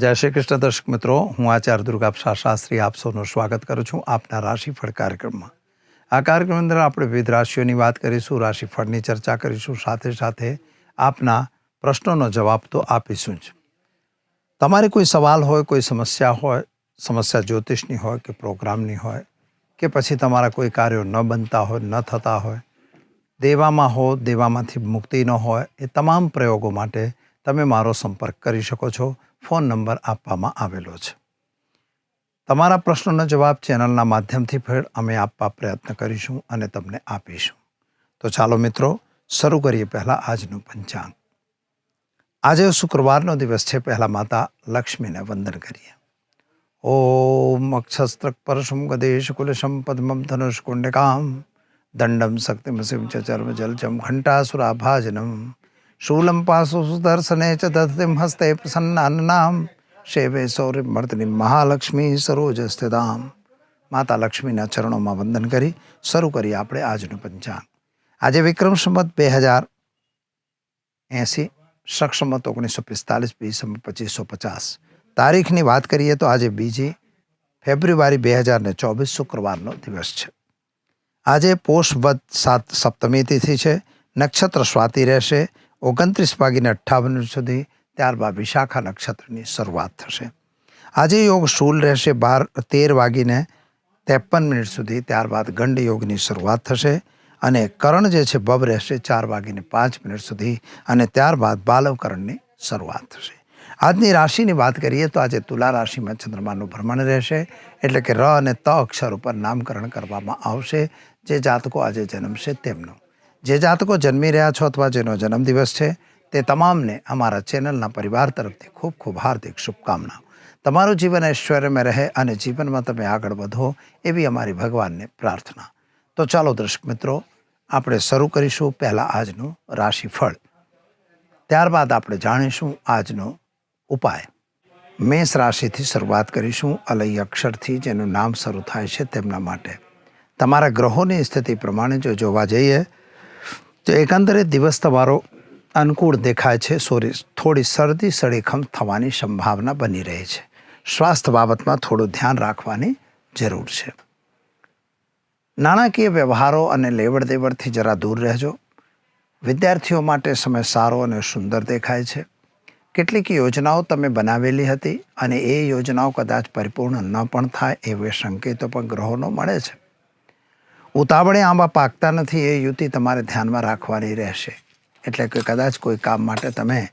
જય શ્રી કૃષ્ણ દર્શક મિત્રો, હું આચાર્ય દુર્ગાપ્સા શાસ્ત્રી, આપ સૌનું સ્વાગત કરું છું આપના રાશિફળ કાર્યક્રમમાં. આ કાર્યક્રમ અંદર આપણે વિવિધ રાશિઓની વાત કરીશું, રાશિફળની ચર્ચા કરીશું, સાથે સાથે આપના પ્રશ્નોનો જવાબ તો આપીશું જ. તમારે કોઈ સવાલ હોય, કોઈ સમસ્યા હોય, સમસ્યા જ્યોતિષની હોય કે પ્રોગ્રામની હોય કે પછી તમારા કોઈ કાર્યો ન બનતા હોય, ન થતા હોય, દેવામાં હો, દેવામાંથી મુક્તિ ન હોય, એ તમામ પ્રયોગો માટે તમે મારો સંપર્ક કરી શકો છો. ફોન નંબર આપવામાં આવેલો છે. તમારા પ્રશ્નોનો જવાબ ચેનલના માધ્યમથી ફેર અમે આપવા પ્રયત્ન કરીશું અને તમને આપીશું. તો ચાલો મિત્રો, શરૂ કરીએ પહેલાં આજનું પંચાંગ. આજે શુક્રવારનો દિવસ છે. પહેલાં માતા લક્ષ્મીને વંદન કરીએ. ઓમ અક્ષસ્ત્ર પરશુમ ગદેશ કુલશમ પદ્મમ ધનુષ કુંડકામ દંડમ શક્તિમસિમ ચ ચર્મ જલચમ ઘંટાસુરાભાજનમ શૂલમ પાસુ સુદર્શને ચ દધતિમ હસ્તે પ્રસન્નાન્નામ શેવે સૌર્યમર્દની મહાલક્ષ્મી સરોજ સ્થિતામ માતા લક્ષ્મીના ચરણોમાં વંદન કરી શરૂ કરીએ આપણે આજનું પંચાંગ આજે વિક્રમ સંમત બે હજાર એંસી સક્ષમત ઓગણીસો પિસ્તાલીસ બીસમ પચીસો પચાસ તારીખની વાત કરીએ તો આજે બીજી ફેબ્રુઆરી બે હજાર ને ચોવીસ શુક્રવારનો દિવસ છે આજે પોષ વદ સાત સપ્તમી તિથિ છે નક્ષત્ર સ્વાતિ રહેશે ઓગણત્રીસ વાગીને અઠ્ઠાવન સુધી ત્યારબાદ વિશાખા નક્ષત્રની શરૂઆત થશે. આજે યોગ શૂલ રહેશે. બાર, તેર વાગીને ત્રેપન મિનિટ સુધી ત્યારબાદ ગંડ યોગની શરૂઆત થશે અને કરણ જે છે બબ રહેશે ચાર વાગીને પાંચ મિનિટ સુધી અને ત્યારબાદ બાલવકરણની શરૂઆત થશે. આજની રાશિની વાત કરીએ તો આજે તુલા રાશિમાં ચંદ્રમાનું ભ્રમણ રહેશે એટલે કે ર અને ત અક્ષર ઉપર નામકરણ કરવામાં આવશે. જે જાતકો આજે જન્મશે તેમનો. જે જાતકો જન્મી રહ્યા છો અથવા જેનો જન્મદિવસ છે, તે તમામને અમારા ચેનલના પરિવાર તરફથી ખૂબ ખૂબ હાર્દિક શુભકામનાઓ તમારું જીવન ઐશ્વર્યમાં રહે અને જીવનમાં તમે આગળ વધો એવી અમારી ભગવાનને પ્રાર્થના. તો ચાલો દર્શક મિત્રો, આપણે શરૂ કરીશું પહેલાં આજનું રાશિફળ. ત્યારબાદ આપણે જાણીશું આજનો ઉપાય. મેષ રાશિથી શરૂઆત કરીશું. અલય અક્ષરથી જેનું નામ શરૂ થાય છે તેમના માટે. તમારા ગ્રહોની સ્થિતિ પ્રમાણે જો જોવા જઈએ તો એકંદરે દિવસ તમારો અનુકૂળ દેખાય છે. સોરી, થોડી શરદી સળીખમ થવાની સંભાવના બની રહી છે. સ્વાસ્થ્ય બાબતમાં થોડું ધ્યાન રાખવાની જરૂર છે. નાણાકીય વ્યવહારો અને લેવડ દેવડથી જરા દૂર રહેજો. વિદ્યાર્થીઓ માટે સમય સારો અને સુંદર દેખાય છે. કેટલીક યોજનાઓ તમે બનાવેલી હતી અને એ યોજનાઓ કદાચ પરિપૂર્ણ ન પણ થાય એવા સંકેતો પણ ગ્રહોનો મળે છે. ઉતાવળે આંબા પાકતા નથી એ યુતિ તમારે ધ્યાનમાં રાખવાની રહેશે. એટલે કે કદાચ કોઈ કામ માટે તમે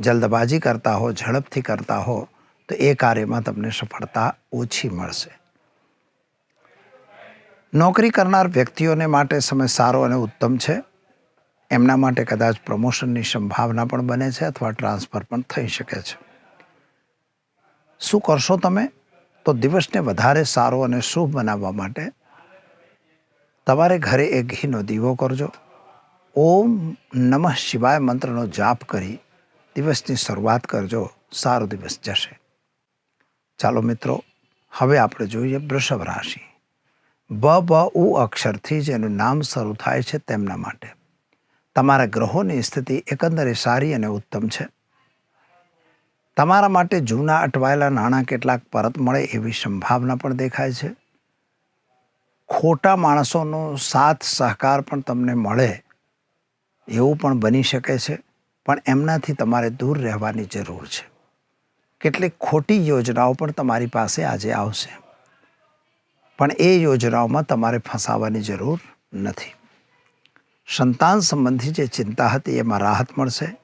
જલ્દબાજી કરતા હો, ઝડપથી કરતા હો, તો એ કાર્યમાં તમને સફળતા ઓછી મળશે. નોકરી કરનાર વ્યક્તિઓને માટે સમય સારો અને ઉત્તમ છે. એમના માટે કદાચ પ્રમોશનની સંભાવના પણ બને છે અથવા ટ્રાન્સફર પણ થઈ શકે છે. શું કરશો તમે? તો દિવસને વધારે સારો અને શુભ બનાવવા માટે તમારે ઘરે એક ઘીનો દીવો કરજો. ઓમ નમઃ શિવાય મંત્રનો જાપ કરી દિવસની શરૂઆત કરજો. સારો દિવસ જશે. ચાલો મિત્રો, હવે આપણે જોઈએ વૃષભ રાશિ. બ બ, ઉ અક્ષરથી જેનું નામ શરૂ થાય છે તેમના માટે. તમારા ગ્રહોની સ્થિતિ એકંદરે સારી અને ઉત્તમ છે. તમારા માટે જૂના અટવાયેલા નાણાં કેટલાક પરત મળે એવી સંભાવના પણ દેખાય છે. ખોટા માણસોનો સાથ, સહકાર પણ તમને મળે એવું પણ બની શકે છે, પણ એમનાથી તમારે દૂર રહેવાની જરૂર છે. કેટલીક ખોટી યોજનાઓ પણ તમારી પાસે આજે આવશે. પણ એ યોજનાઓમાં તમારે ફસાવાની જરૂર નથી. સંતાન સંબંધી જે ચિંતા હતી એમાં રાહત મળશે.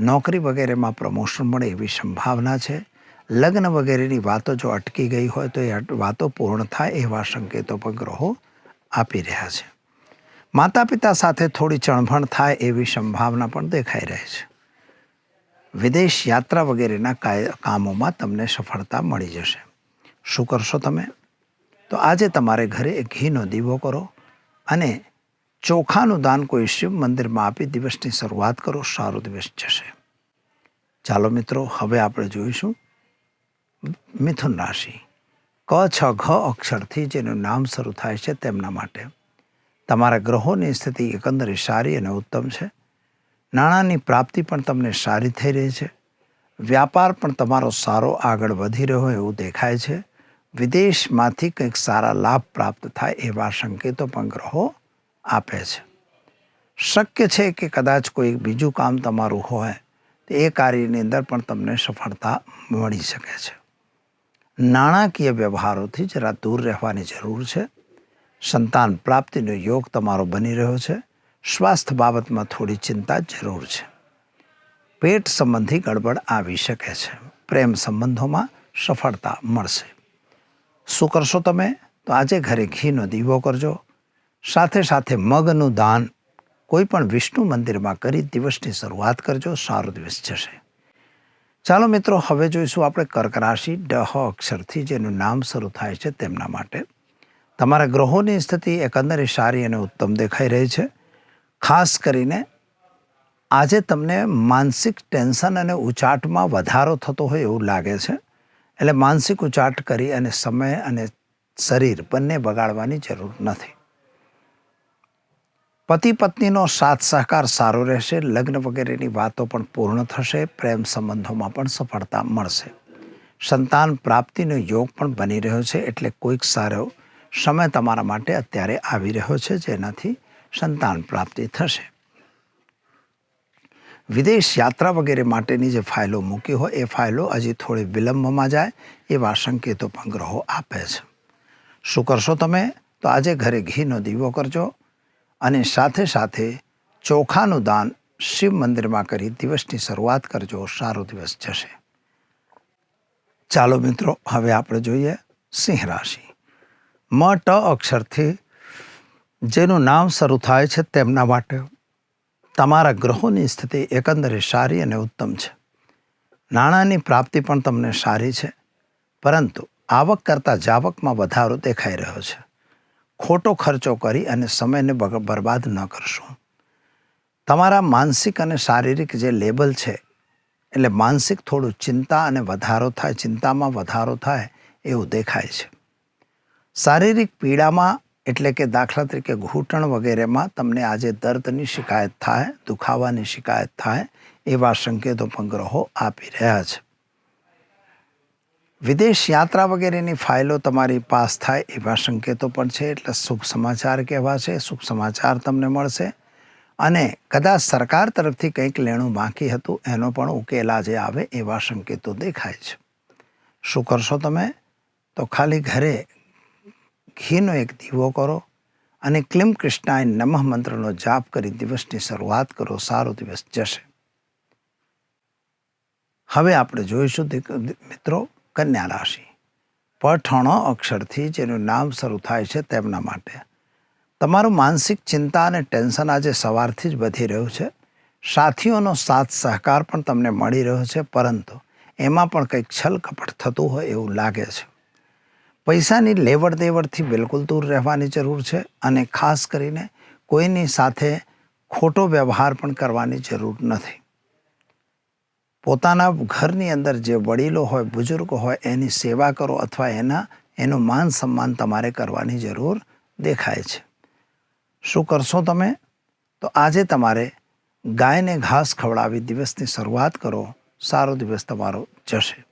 નોકરી વગેરેમાં પ્રમોશન મળે એવી સંભાવના છે. લગ્ન વગેરેની વાતો જો અટકી ગઈ હોય તો એ વાતો પૂર્ણ થાય એવા સંકેતો પણ ગ્રહો આપી રહ્યા છે. માતા પિતા સાથે થોડી ચણભણ થાય એવી સંભાવના પણ દેખાઈ રહી છે. વિદેશ યાત્રા વગેરેના કામોમાં તમને સફળતા મળી જશે. શું કરશો તમે? તો આજે તમારે ઘરે ઘીનો દીવો કરો અને ચોખાનું દાન કોઈ શિવ મંદિરમાં આપી દિવસની શરૂઆત કરો, સારો દિવસ જશે. ચાલો મિત્રો, હવે આપણે જોઈશું મિથુન રાશિ ક, છ, ઘ અક્ષરથી જેનું નામ શરૂ થાય છે તેમના માટે. તમારા ગ્રહોની સ્થિતિ એકંદરે સારી અને ઉત્તમ છે. નાણાંની પ્રાપ્તિ પણ તમને સારી થઈ રહી છે. વ્યાપાર પણ તમારો સારો આગળ વધી રહ્યો એવું દેખાય છે. વિદેશમાંથી કંઈક સારા લાભ પ્રાપ્ત થાય એવા સંકેતો પણ ગ્રહો આપે છે. શક્ય છે કે કદાચ કોઈ બીજું કામ તમારું હોય, તો એ કાર્યની અંદર પણ તમને સફળતા મળી શકે છે. નાણાકીય વ્યવહારોથી જરા દૂર રહેવાની જરૂર છે. સંતાન પ્રાપ્તિનો યોગ તમારો બની રહ્યો છે. સ્વાસ્થ્ય બાબતમાં થોડી ચિંતા જરૂર છે. પેટ સંબંધી ગડબડ આવી શકે છે. પ્રેમ સંબંધોમાં સફળતા મળશે. શું કરશો તમે? તો આજે ઘરે ઘીનો દીવો કરજો. સાથે સાથે મગનું દાન કોઈ પણ વિષ્ણુ મંદિરમાં કરી દિવસની શરૂઆત કરજો. સારો દિવસ જશે. ચાલો મિત્રો, હવે જોઈશું આપણે કર્ક રાશિ ડહ અક્ષરથી જેનું નામ શરૂ થાય છે તેમના માટે. તમારા ગ્રહોની સ્થિતિ એકંદરે સારી અને ઉત્તમ દેખાઈ રહી છે. ખાસ કરીને આજે તમને માનસિક ટેન્શન અને ઉચાટમાં વધારો થતો હોય એવું લાગે છે. એટલે માનસિક ઉચાટ કરી અને સમય અને શરીર બંને બગાડવાની જરૂર નથી. પતિ પત્નીનો સાથ સહકાર સારો રહેશે, લગ્ન વગેરેની વાતો પણ પૂર્ણ થશે, પ્રેમ સંબંધોમાં પણ સફળતા મળશે. સંતાન પ્રાપ્તિનો યોગ પણ બની રહ્યો છે, એટલે કોઈક સારો સમય તમારા માટે અત્યારે આવી રહ્યો છે, જેનાથી સંતાન પ્રાપ્તિ થશે. વિદેશ યાત્રા વગેરે માટેની જે ફાઇલો મૂકી હોય, એ ફાઇલો હજી થોડી વિલંબમાં જાય, એવા સંકેતો પણ ગ્રહો આપે છે. શું કરશો તમે? તો આજે ઘરે ઘીનો દીવો કરજો. અને સાથે સાથે ચોખાનું દાન શિવ મંદિરમાં કરી દિવસની શરૂઆત કરજો, સારો દિવસ જશે. ચાલો મિત્રો, હવે આપણે જોઈએ સિંહ રાશિ. મ, ટ અક્ષરથી જેનું નામ શરૂ થાય છે તેમના માટે તમારા ગ્રહોની સ્થિતિ એકંદરે સારી અને ઉત્તમ છે. નાણાંની પ્રાપ્તિ પણ તમને સારી છે, પરંતુ આવક કરતાં જાવકમાં વધારો દેખાઈ રહ્યો છે. ખોટો ખર્ચો કરી અને સમયને બરબાદ ન કરશો. તમારા માનસિક અને શારીરિક જે લેબલ છે, એટલે માનસિક થોડું ચિંતા અને વધારો થાય, ચિંતામાં વધારો થાય એવું દેખાય છે. શારીરિક પીડામાં, એટલે કે દાખલા તરીકે ઘૂંટણ વગેરેમાં તમને આજે દર્દની શિકાયત થાય, દુખાવાની શિકાયત થાય, એવા સંકેતો પણ ગ્રહો આપી રહ્યા છે. વિદેશ યાત્રા વગેરેની ફાઇલો તમારી પાસ થાય એવા સંકેતો પણ છે, એટલે શુભ સમાચાર કહેવા છે, શુભ સમાચાર તમને મળશે. અને કદાચ સરકાર તરફથી કંઈક લેણું બાકી હતું, એનો પણ ઉકેલ આજે આવે એવા સંકેતો દેખાય છે. શું કરશો તમે? તો ખાલી ઘરે ઘીનો એક દીવો કરો અને ક્લિમ કૃષ્ણાય નમઃ મંત્રનો જાપ કરી દિવસની શરૂઆત કરો, સારો દિવસ જશે. હવે આપણે જોઈશું મિત્રો કન્યા રાશિ. પઠણો અક્ષરથી જેનું નામ શરૂ થાય છે તેમના માટે. તમારું માનસિક ચિંતા અને ટેન્શન આજે સવારથી જ વધી રહ્યું છે. સાથીઓનો સાથ સહકાર પણ તમને મળી રહ્યો છે, પરંતુ એમાં પણ કંઈક છલ કપટ થતું હોય એવું લાગે છે. પૈસાની લેવડ દેવડથી બિલકુલ દૂર રહેવાની જરૂર છે અને ખાસ કરીને કોઈની સાથે ખોટો વ્યવહાર પણ કરવાની જરૂર નથી. પોતાના ઘરની અંદર જે વડીલો હોય, બુઝુર્ગ હોય, એની સેવા કરો અથવા એના, એનું માન સન્માન તમારે કરવાની જરૂર દેખાય છે. શું કરશો તમે? તો આજે તમારે ગાયને ઘાસ ખવડાવી દિવસની શરૂઆત કરો. સારો દિવસ તમારો જશે.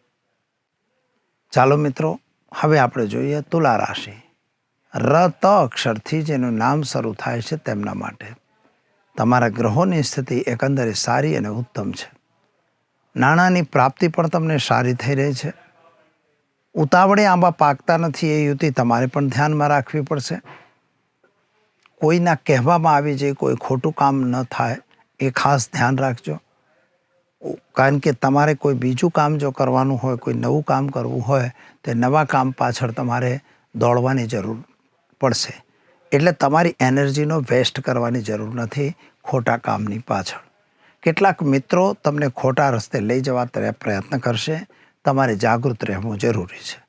ચાલો મિત્રો, હવે આપણે જોઈએ તુલા રાશિ. ર ત અક્ષરથી જેનું નામ શરૂ થાય છે તેમના માટે. તમારા ગ્રહોની સ્થિતિ એકંદરે સારી અને ઉત્તમ છે. નાણાંની પ્રાપ્તિ પણ તમને સારી થઈ રહી છે. ઉતાવળે આંબા પાકતા નથી એ યુતિ તમારે પણ ધ્યાનમાં રાખવી પડશે. કોઈના કહેવામાં આવી જાય, કોઈ ખોટું કામ ન થાય, એ ખાસ ધ્યાન રાખજો. કારણ કે તમારે કોઈ બીજું કામ જો કરવાનું હોય, કોઈ નવું કામ કરવું હોય, તે નવા કામ પાછળ તમારે દોડવાની જરૂર પડશે. એટલે તમારી એનર્જીનો વેસ્ટ કરવાની જરૂર નથી ખોટા કામની પાછળ. કેટલાક મિત્રો તમને ખોટા રસ્તે લઈ જવા પ્રયત્ન કરશે. તમારે જાગૃત રહેવું જરૂરી છે.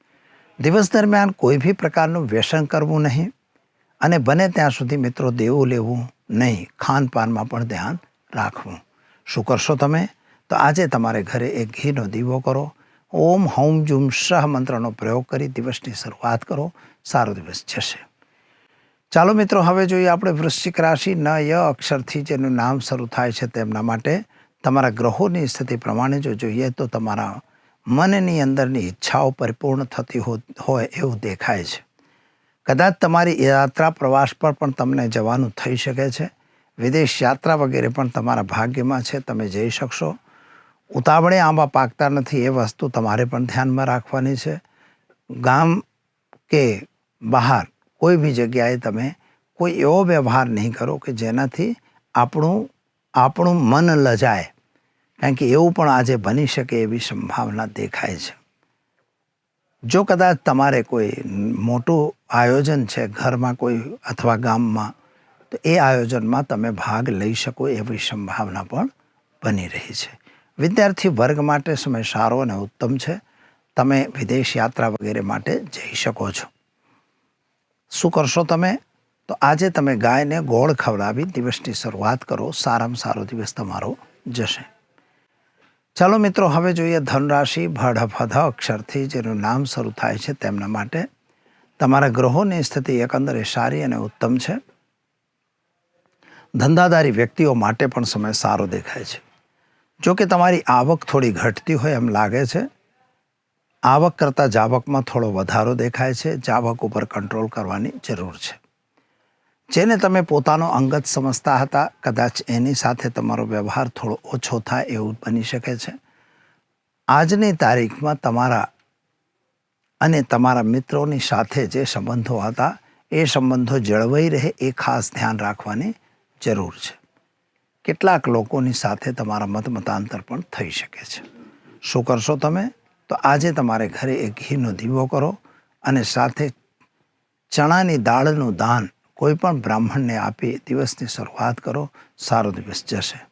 દિવસ દરમિયાન કોઈ બી પ્રકારનું વ્યસન કરવું નહીં. અને બને ત્યાં સુધી મિત્રો દેવું લેવું નહીં. ખાનપાનમાં પણ ધ્યાન રાખવું. શું કરશો તમે? તો આજે તમારે ઘરે એક ઘીનો દીવો કરો. ઓમ હૌમ જુમ સહ મંત્રનો પ્રયોગ કરી દિવસની શરૂઆત કરો. સારો દિવસ જશે. ચાલો મિત્રો, હવે જોઈએ આપણે વૃશ્ચિક રાશિ ન ય અક્ષરથી જેનું નામ શરૂ થાય છે તેમના માટે. તમારા ગ્રહોની સ્થિતિ પ્રમાણે જો જોઈએ તો તમારા મનની અંદરની ઈચ્છાઓ પરિપૂર્ણ થતી હોય એવું દેખાય છે. કદાચ તમારી યાત્રા પ્રવાસ પર પણ તમને જવાનું થઈ શકે છે. વિદેશ યાત્રા વગેરે પણ તમારા ભાગ્યમાં છે, તમે જઈ શકશો. ઉતાવળે આંબા પાકતા નથી એ વસ્તુ તમારે પણ ધ્યાનમાં રાખવાની છે. ગામ કે બહાર કોઈ બી જગ્યાએ તમે કોઈ એવો વ્યવહાર નહીં કરો કે જેનાથી આપણું આપણું મન લજાય. કારણ કે એવું પણ આજે બની શકે એવી સંભાવના દેખાય છે. જો કદાચ તમારે કોઈ મોટું આયોજન છે ઘરમાં કોઈ અથવા ગામમાં, તો એ આયોજનમાં તમે ભાગ લઈ શકો એવી સંભાવના પણ બની રહી છે. વિદ્યાર્થી વર્ગ માટે સમય સારો અને ઉત્તમ છે. તમે વિદેશ યાત્રા વગેરે માટે જઈ શકો છો. શું કરશો તમે? તો આજે તમે ગાયને ગોળ ખવડાવી દિવસની શરૂઆત કરો. સારામાં સારો દિવસ તમારો જશે. ચાલો મિત્રો, હવે જોઈએ ધનરાશિ ભડફધ અક્ષરથી જેનું નામ શરૂ થાય છે તેમના માટે. તમારા ગ્રહોની સ્થિતિ એકંદરે સારી અને ઉત્તમ છે. ધંધાદારી વ્યક્તિઓ માટે પણ સમય સારો દેખાય છે. જો કે તમારી આવક થોડી ઘટતી હોય એમ લાગે છે. આવક કરતાં જાવકમાં થોડો વધારો દેખાય છે. જાવક ઉપર કંટ્રોલ કરવાની જરૂર છે. જેને તમે પોતાનો અંગત સમજતા હતા, કદાચ એની સાથે તમારો વ્યવહાર થોડો ઓછો થાય એવું બની શકે છે. આજની તારીખમાં તમારા અને તમારા મિત્રોની સાથે જે સંબંધો હતા, એ સંબંધો જળવાઈ રહે એ ખાસ ધ્યાન રાખવાની જરૂર છે. કેટલાક લોકોની સાથે તમારા મત મતાંતર પણ થઈ શકે છે. શું કરશો તમે? તો આજે તમારે ઘરે એક ઘીનો દીવો કરો અને સાથે ચણાની દાળનું દાન કોઈ પણ બ્રાહ્મણને આપી દિવસની શરૂઆત કરો. સારો દિવસ જશે.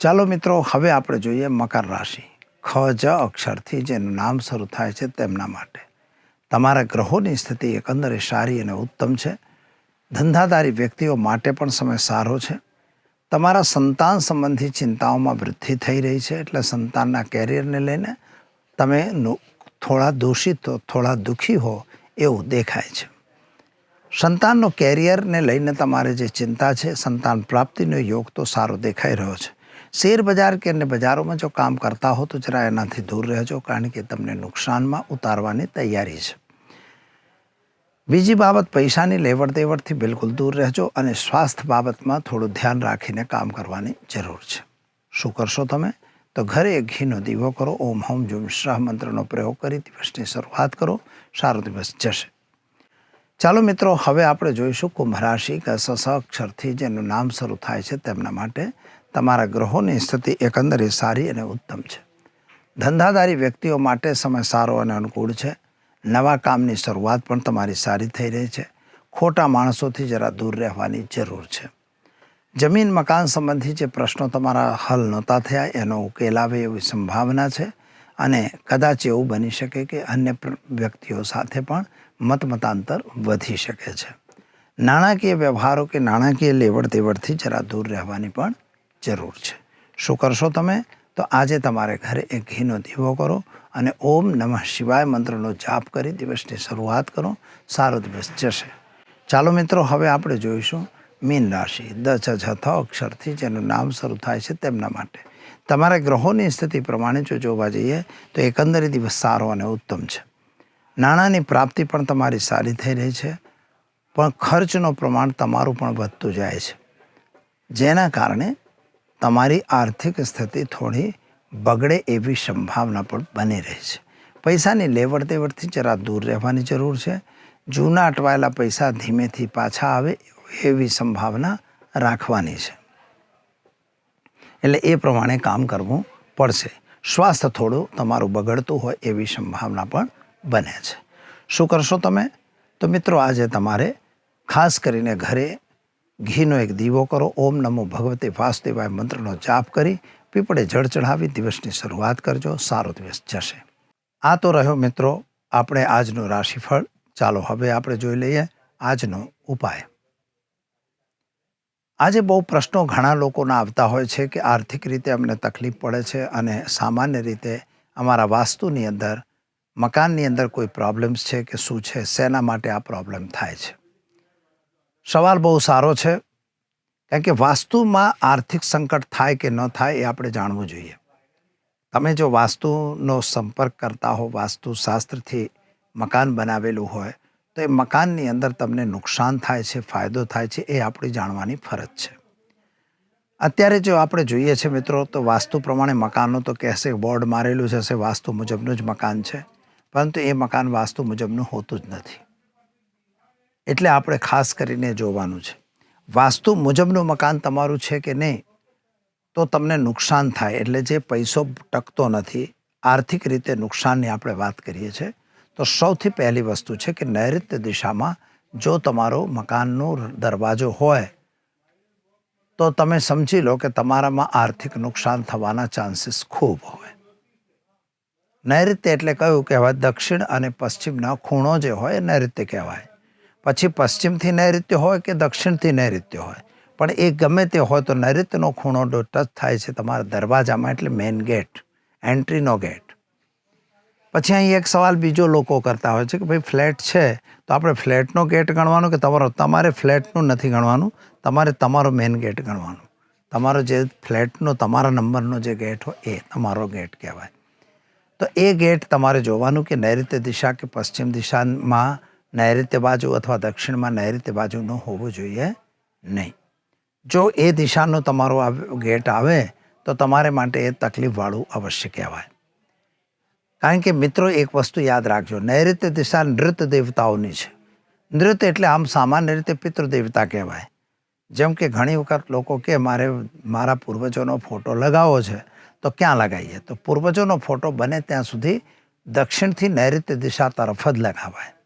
ચાલો મિત્રો, હવે આપણે જોઈએ મકર રાશિ. ખ, જ, અક્ષરથી જેનું નામ શરૂ થાય છે તેમના માટે. તમારા ગ્રહોની સ્થિતિ એકંદરે સારી અને ઉત્તમ છે. ધંધાદારી વ્યક્તિઓ માટે પણ સમય સારો છે. તમારા સંતાન સંબંધી ચિંતાઓમાં વૃદ્ધિ થઈ રહી છે એટલે સંતાનના કેરિયરને લઈને તમે થોડા દોષિત હો થોડા દુઃખી હો એવું દેખાય છે. સંતાનનો કેરિયરને લઈને તમારે જે ચિંતા છે, સંતાન પ્રાપ્તિનો યોગ તો સારો દેખાઈ રહ્યો છે. શેર બજાર કે અન્ય બજારોમાં જો કામ કરતા હો તો જરા એનાથી દૂર રહેજો કારણ કે તમને નુકસાનમાં ઉતારવાની તૈયારી છે. બીજી બાબત પૈસાની લેવડ દેવડથી બિલકુલ દૂર રહેજો અને સ્વાસ્થ્ય બાબતમાં થોડું ધ્યાન રાખીને કામ કરવાની જરૂર છે. શું કરશો તમે? તો ઘરે એક ઘીનો દીવો કરો, ઓમ હોમ જુમ શ્રાહ મંત્રનો પ્રયોગ કરી દિવસની શરૂઆત કરો, સારો દિવસ જશે. ચાલો મિત્રો, હવે આપણે જોઈશું કુંભ રાશિ કે અક્ષરથી જેનું નામ શરૂ થાય છે તેમના માટે તમારા ગ્રહોની સ્થિતિ એકંદરે સારી અને ઉત્તમ છે. ધંધાદારી વ્યક્તિઓ માટે સમય સારો અને અનુકૂળ છે. નવા કામની શરૂઆત પણ તમારી સારી થઈ રહી છે. ખોટા માણસોથી જરા દૂર રહેવાની જરૂર છે. જમીન મકાન સંબંધી જે પ્રશ્નો તમારા હલ નહોતા થયા એનો ઉકેલ આવે એવી સંભાવના છે અને કદાચ એવું બની શકે કે અન્ય વ્યક્તિઓ સાથે પણ મતમતાંતર વધી શકે છે. નાણાકીય વ્યવહારો કે નાણાકીય લેવડ દેવડથી જરા દૂર રહેવાની પણ જરૂર છે. શું કરશો તમે? તો આજે તમારે ઘરે એક ઘીનો દીવો કરો અને ઓમ નમઃ શિવાય મંત્રનો જાપ કરી દિવસની શરૂઆત કરો. સારો દિવસ જશે. ચાલો મિત્રો, હવે આપણે જોઈશું મીન રાશિ. દસ છ અક્ષરથી જેનું નામ શરૂ થાય છે તેમના માટે. તમારા ગ્રહોની સ્થિતિ પ્રમાણે જો જોવા જઈએ તો એકંદરે દિવસ સારો અને ઉત્તમ છે. નાણાંની પ્રાપ્તિ પણ તમારી સારી થઈ રહી છે, પણ ખર્ચનું પ્રમાણ તમારું પણ વધતું જાય છે. જેના કારણે તમારી આર્થિક સ્થિતિ થોડી બગડે એવી સંભાવના પણ બની રહી છે. પૈસાની લેવડ દેવડથી જરા દૂર રહેવાની જરૂર છે. જૂના અટવાયેલા પૈસા ધીમેથી પાછા આવે એવી સંભાવના રાખવાની છે. એટલે એ પ્રમાણે કામ કરવું પડશે. સ્વાસ્થ્ય થોડું તમારું બગડતું હોય એવી સંભાવના પણ બને છે. શું કરશો તમે? તો મિત્રો, આજે તમારે ખાસ કરીને ઘરે ઘીનો એક દીવો કરો. ઓમ નમો ભગવતે વાસુદેવાય મંત્રનો જાપ કરી પીપળે જળ ચઢાવી દિવસની શરૂઆત કરજો. સારો દિવસ જશે. આ તો રહ્યો મિત્રો આપણે આજનું રાશિફળ. ચાલો હવે આપણે જોઈ લઈએ આજનો ઉપાય. આજે બહુ પ્રશ્નો ઘણા લોકોના આવતા હોય છે કે આર્થિક રીતે અમને તકલીફ પડે છે અને સામાન્ય રીતે અમારા વાસ્તુની અંદર, મકાનની અંદર કોઈ પ્રોબ્લેમ્સ છે કે શું છે? શેના માટે આ પ્રોબ્લેમ થાય છે? સવાલ બહુ સારો છે. કારણ કે વાસ્તુમાં આર્થિક સંકટ થાય કે ન થાય એ આપણે જાણવું જોઈએ. તમે જો વાસ્તુનો સંપર્ક કરતા હો, વાસ્તુશાસ્ત્રથી મકાન બનાવેલું હોય, તો એ મકાનની અંદર તમને નુકસાન થાય છે, ફાયદો થાય છે એ આપણી જાણવાની ફરજ છે. અત્યારે જો આપણે જોઈએ છે મિત્રો, તો વાસ્તુ પ્રમાણે મકાનો તો કહેશે બોર્ડ મારેલું છે વાસ્તુ મુજબનું જ મકાન છે. પરંતુ એ મકાન વાસ્તુ મુજબનું હોતું જ નથી. એટલે આપણે ખાસ કરીને જોવાનું છે. વાસ્તુ મુજબનું મકાન તમારું છે કે નહીં, તો તમને નુકસાન થાય, એટલે જે પૈસો ટકતો નથી, આર્થિક રીતે નુકસાનની આપણે વાત કરીએ છીએ. તો સૌથી પહેલી વસ્તુ છે કે નૈઋત્ય દિશામાં જો તમારો મકાનનો દરવાજો હોય, તો તમે સમજી લો કે તમારામાં આર્થિક નુકસાન થવાના ચાન્સીસ ખૂબ હોય. નૈઋત્ય એટલે કયું? કહેવાય દક્ષિણ અને પશ્ચિમના ખૂણો જે હોય નૈઋત્ય કહેવાય. પછી પશ્ચિમથી નૈઋત્ય હોય કે દક્ષિણથી નૈઋત્ય હોય? પણ એ ગમે તે હોય તો નૈઋત્યનો ખૂણો ટચ થાય છે તમારા દરવાજામાં, એટલે મેઇન ગેટ એન્ટ્રીનો ગેટ પછી અહીં એક સવાલ બીજો લોકો કરતા હોય છે કે ભાઈ ફ્લેટ છે, તો આપણે ફ્લેટનો ગેટ ગણવાનો કે તમારો, તમારે ફ્લેટનું નથી ગણવાનું? તમારે તમારો મેઇન ગેટ ગણવાનો. તમારો જે ફ્લેટનો તમારા નંબરનો જે ગેટ હોય એ તમારો ગેટ કહેવાય. તો એ ગેટ તમારે જોવાનું કે નૈઋત્ય દિશા કે પશ્ચિમ દિશામાં નૈઋત્ય બાજુ અથવા દક્ષિણમાં નૈઋત્ય બાજુનું હોવું જોઈએ નહીં. જો એ દિશાનો તમારો ગેટ આવે, તો તમારે માટે એ તકલીફવાળું અવશ્ય કહેવાય. કારણ કે મિત્રો, એક વસ્તુ યાદ રાખજો, નૈઋત્ય દિશા નૃત્ય દેવતાઓની છે. નૃત્ય એટલે આમ સામાન્ય રીતે પિતૃ દેવતા કહેવાય. જેમ કે ઘણી વખત લોકો કે, મારે, મારા પૂર્વજોનો ફોટો લગાવવો છે, તો ક્યાં લગાવીએ? તો પૂર્વજોનો ફોટો બને ત્યાં સુધી દક્ષિણથી નૈઋત્ય દિશા તરફ જ લગાવાય.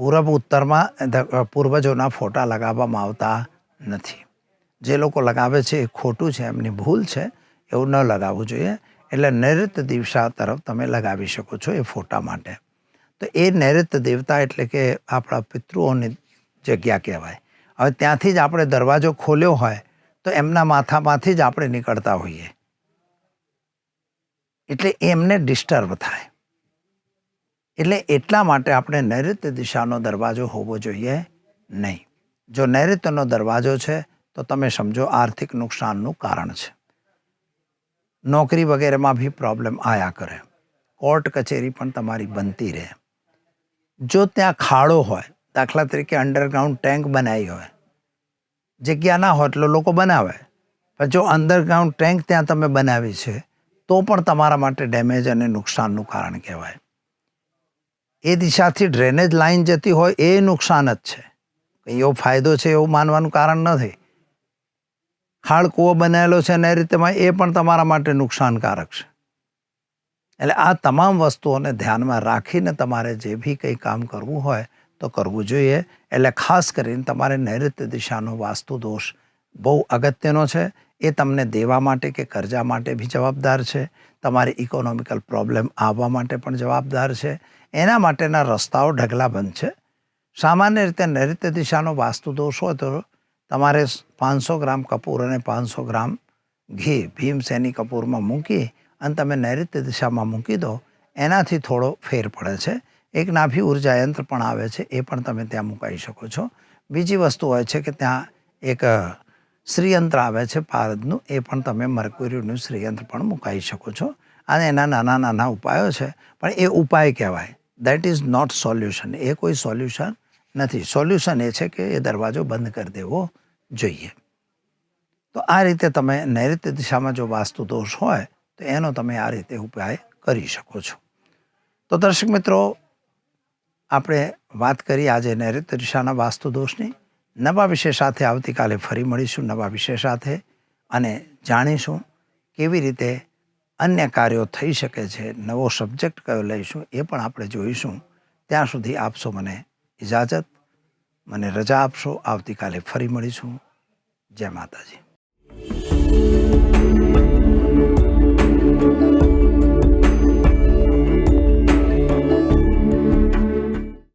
પૂર્વ ઉત્તરમાં પૂર્વજોના ફોટા લગાવવામાં આવતા નથી. જે લોકો લગાવે છે એ ખોટું છે, એમની ભૂલ છે, એવું ન લગાવવું જોઈએ. એટલે નૈઋત્ય દિશા તરફ તમે લગાવી શકો છો એ ફોટા માટે. તો એ નૈઋત્ય દેવતા એટલે કે આપણા પિતૃઓની જગ્યા કહેવાય. હવે ત્યાંથી જ આપણે દરવાજો ખોલ્યો હોય, તો એમના માથામાંથી જ આપણે નીકળતા હોઈએ. એટલે એમને ડિસ્ટર્બ થાય. એટલે એટલા માટે આપણે નૈઋત્ય દિશાનો દરવાજો હોવો જોઈએ નહીં. જો નૈઋત્યનો દરવાજો છે, તો તમે સમજો આર્થિક નુકસાનનું કારણ છે. નોકરી વગેરેમાં બી પ્રોબ્લેમ આયા કરે. કોર્ટ કચેરી પણ તમારી બનતી રહે. જો ત્યાં ખાડો હોય, દાખલા તરીકે અંડરગ્રાઉન્ડ ટેન્ક બનાવી હોય, જગ્યા ના હોય એટલે લોકો બનાવે. પણ જો અંડરગ્રાઉન્ડ ટેન્ક ત્યાં તમે બનાવી છે, તો પણ તમારા માટે ડેમેજ અને નુકસાનનું કારણ કહેવાય. એ દિશાથી ડ્રેનેજ લાઈન જતી હોય એ નુકસાન જ છે. એવો ફાયદો છે એવું માનવાનું કારણ નથી. ખાળ કૂવો બનાવેલો છે અને એ રીતેમાં એ પણ તમારા માટે નુકસાનકારક છે. એટલે આ તમામ વસ્તુઓને ધ્યાનમાં રાખીને તમારે જે બી કંઈ કામ કરવું હોય તો કરવું જોઈએ. એટલે ખાસ કરીને તમારે નૈઋત્ય દિશાનો વાસ્તુ દોષ બહુ અગત્યનો છે. એ તમને દેવા માટે કે કરજા માટે બી જવાબદાર છે. તમારી ઇકોનોમિકલ પ્રોબ્લેમ આવવા માટે પણ જવાબદાર છે. એના માટેના રસ્તાઓ ઢગલાબંધ છે. સામાન્ય રીતે નૈઋત્ય દિશાનો વાસ્તુ દોષ હોય તો તમારે પાંચસો ગ્રામ કપૂર અને પાંચસો ગ્રામ ઘી ભીમસેની કપૂરમાં મૂકી અને તમે નૈઋત્ય દિશામાં મૂકી દો, એનાથી થોડો ફેર પડે છે. એક નાભી ઊર્જા યંત્ર પણ આવે છે, એ પણ તમે ત્યાં મુકાઈ શકો છો. બીજી વસ્તુ હોય છે કે ત્યાં એક શ્રીયંત્ર આવે છે પારદનું, એ પણ તમે મર્ક્યુરીનું શ્રીયંત્ર પણ મુકાઈ શકો છો. અને એના નાના નાના ઉપાયો છે, પણ એ ઉપાય કહેવાય. દેટ ઇઝ નોટ સોલ્યુશન એ કોઈ સોલ્યુશન નથી. સોલ્યુશન એ છે કે એ દરવાજો બંધ કરી દેવો જોઈએ. તો આ રીતે તમે નૈઋત્ય દિશામાં જો વાસ્તુ દોષ હોય, તો એનો તમે આ રીતે ઉપાય કરી શકો છો. તો દર્શક મિત્રો, આપણે વાત કરી આજે નૈઋત્ય દિશાના વાસ્તુ દોષની. નવા વિષય સાથે આવતીકાલે ફરી મળીશું નવા વિષય સાથે. અને જાણીશું કેવી રીતે અન્ય કાર્યો થઈ શકે છે, નવો સબ્જેક્ટ કયો લઈશું, એ પણ આપણે જોઈશું. ત્યાં સુધી આપશો મને ઇજાજત મને રજા આપશો, આવતીકાલે ફરી મળીશું. જય માતાજી.